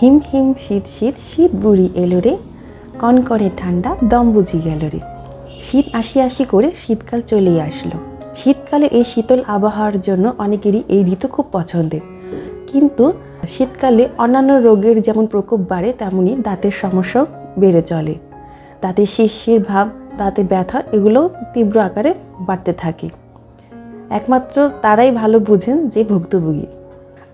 হিম হিম শীত শীত শীত বুড়ি এলো রে। কনকনে ঠান্ডা দম বুঝি গেল রে। শীত আসি আসি করে শীতকাল চলেই আসলো। শীতকালে এই শীতল আবহাওয়ার জন্য অনেকেরই এই ঋতু খুব পছন্দের। কিন্তু শীতকালে অন্যান্য রোগের যেমন প্রকোপ বাড়ে, তেমনি দাঁতের সমস্যাও বেড়ে চলে। দাঁতের শিরশির ভাব, দাঁতে ব্যথা এগুলো তীব্র আকারে বাড়তে থাকে। একমাত্র তারাই ভালো বুঝেন যে ভুক্তভোগী।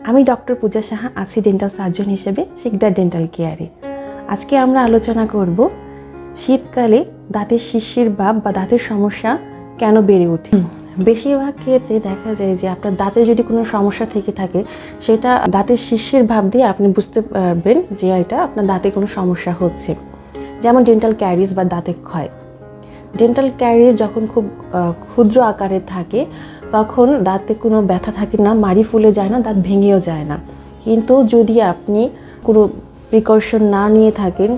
আমি ডক্টর পূজা সাহা আছি ডেন্টাল সার্জন হিসেবে, শিকদার ডেন্টাল কেয়ারে আজকে আমরা আলোচনা করব শীতকালে দাঁতের শিশির ভাব বা দাঁতের সমস্যা কেন বেড়ে ওঠে। বেশিরভাগ ক্ষেত্রে দেখা যায় যে আপনার দাঁতে যদি কোনো সমস্যা থেকে থাকে, সেটা দাঁতের শিশির ভাব দিয়ে আপনি বুঝতে পারবেন যে এটা আপনার দাঁতে কোনো সমস্যা হচ্ছে। যেমন ডেন্টাল ক্যারিজ বা দাঁতে ক্ষয়। ডেন্টাল ক্যারিজ যখন খুব ক্ষুদ্র আকারে থাকে তখন দাঁতে কোনো ব্যথা থাকে না মারি ফুলে যায় না, দাঁত ভেঙেও যায় না। কিন্তু যদি আপনি কোনো প্রিকশন না নিয়ে থাকেন,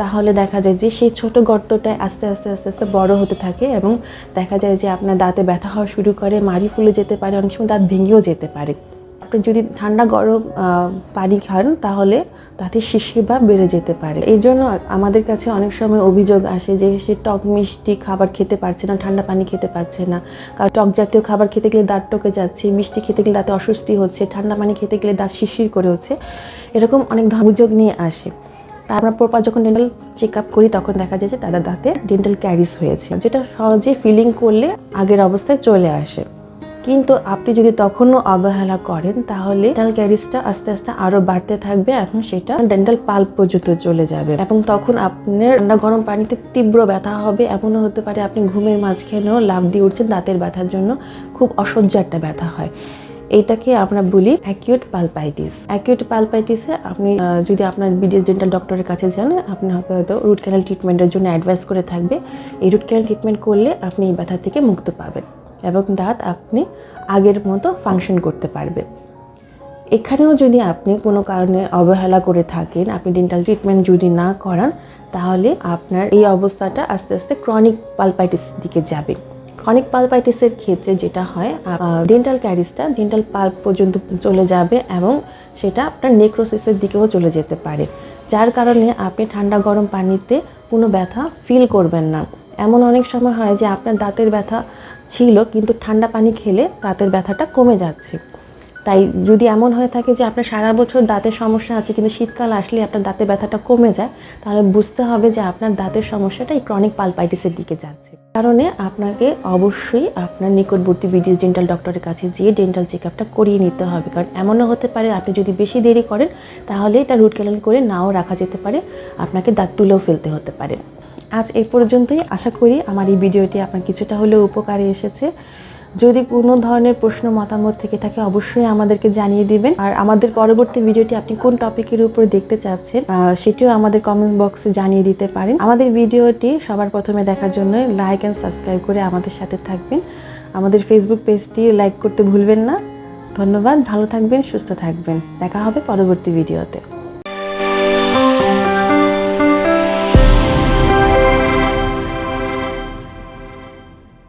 তাহলে দেখা যায় যে সেই ছোট গর্তটায় আস্তে আস্তে আস্তে আস্তে বড় হতে থাকে এবং দেখা যায় যে আপনার দাঁতে ব্যথা হওয়া শুরু করে মারি ফুলে যেতে পারে, অনেক সময় দাঁত ভেঙেও যেতে পারে। আপনি যদি ঠান্ডা গরম পানি খান, তাহলে তাতে শিশির বা বেড়ে যেতে পারে। এই জন্য আমাদের কাছে অনেক সময় অভিযোগ আসে যে সে টক মিষ্টি খাবার খেতে পারছে না, ঠান্ডা পানি খেতে পারছে না। কারণ টক জাতীয় খাবার খেতে গেলে দাঁত টকে যাচ্ছে, মিষ্টি খেতে গেলে দাঁতে অস্বস্তি হচ্ছে, ঠান্ডা পানি খেতে গেলে দাঁত শিশির করে হচ্ছে। এরকম অনেক অভিযোগ নিয়ে আসে। তা আমরা প্রপার যখন ডেন্টাল চেক আপ করি, তখন দেখা যায় যে তাদের দাঁতে ডেন্টাল ক্যারিস হয়েছে, যেটা সহজে ফিলিং করলে আগের অবস্থায় চলে আসে। কিন্তু আপনি যদি তখনও অবহেলা করেন, তাহলে ডেন্টাল ক্যারিসটা আস্তে আস্তে আরও বাড়তে থাকবে, এখন সেটা ডেন্টাল পাল্প পর্যন্ত চলে যাবে। এবং তখন আপনার ঠান্ডা গরম পানিতে তীব্র ব্যথা হবে, এমনও হতে পারে আপনি ঘুমের মাঝখানেও লাভ দিয়ে উঠছেন, দাঁতের ব্যথার জন্য খুব অসহ্য একটা ব্যথা হয়। এটাকে আমরা বলি অ্যাকিউট পালপাইটিস অ্যাকিউট পালপাইটিসে আপনি যদি আপনার বিডিএস ডেন্টাল ডক্টরের কাছে যান, আপনি হয়তো রুট ক্যানাল ট্রিটমেন্টের জন্য অ্যাডভাইস করে থাকবে। এই রুট ক্যানাল ট্রিটমেন্ট করলে আপনি এই ব্যথা থেকে মুক্ত পাবেন। এবং দাঁত আপনি আগের মতো ফাংশন করতে পারবে। এখানেও যদি আপনি কোনো কারণে অবহেলা করে থাকেন, আপনি ডেন্টাল ট্রিটমেন্ট যদি না করান, তাহলে আপনার এই অবস্থাটা আস্তে আস্তে ক্রনিক পালপাইটিস দিকে যাবে। ক্রনিক পালপাইটিসের ক্ষেত্রে যেটা হয় ডেন্টাল ক্যারিসটা ডেন্টাল পাল্প পর্যন্ত চলে যাবে এবং সেটা আপনার নেক্রোসিসের দিকেও চলে যেতে পারে। যার কারণে আপনি ঠান্ডা গরম পানিতে কোনো ব্যথা ফিল করবেন না। এমন অনেক সময় হয় যে আপনার দাঁতের ব্যথা ছিল, কিন্তু ঠান্ডা পানি খেলে দাঁতের ব্যথাটা কমে যাচ্ছে। তাই যদি এমন হয়ে থাকে যে আপনার সারা বছর দাঁতের সমস্যা আছে, কিন্তু শীতকাল আসলে আপনার দাঁতের ব্যথাটা কমে যায়, তাহলে বুঝতে হবে যে আপনার দাঁতের সমস্যাটা এই ক্রনিক পালপাইটিসের দিকে যাচ্ছে। কারণে আপনাকে অবশ্যই আপনার নিকটবর্তী বিডিএস ডেন্টাল ডক্টরের কাছে যেয়ে ডেন্টাল চেক আপটা করিয়ে নিতে হবে। কারণ এমনও হতে পারে আপনি যদি বেশি দেরি করেন, তাহলে এটা রুট ক্যানাল করে নাও রাখা যেতে পারে, আপনাকে দাঁত তুলেও ফেলতে হতে পারে। আজ এই পর্যন্তই। আশা করি আমার এই ভিডিওটি আপনার কিছুটা হলেও উপকারে এসেছে। যদি কোনো ধরনের প্রশ্ন, মতামত থেকে থাকে, অবশ্যই আমাদেরকে জানিয়ে দিবেন। আর আমাদের পরবর্তী ভিডিওটি আপনি কোন টপিকের উপর দেখতে চাচ্ছেন সেটিও আমাদের কমেন্ট বক্সে জানিয়ে দিতে পারেন। আমাদের ভিডিওটি সবার প্রথমে দেখার জন্য লাইক অ্যান্ড সাবস্ক্রাইব করে আমাদের সাথে থাকবেন। আমাদের ফেসবুক পেজটি লাইক করতে ভুলবেন না। ধন্যবাদ, ভালো থাকবেন, সুস্থ থাকবেন। দেখা হবে পরবর্তী ভিডিওতে।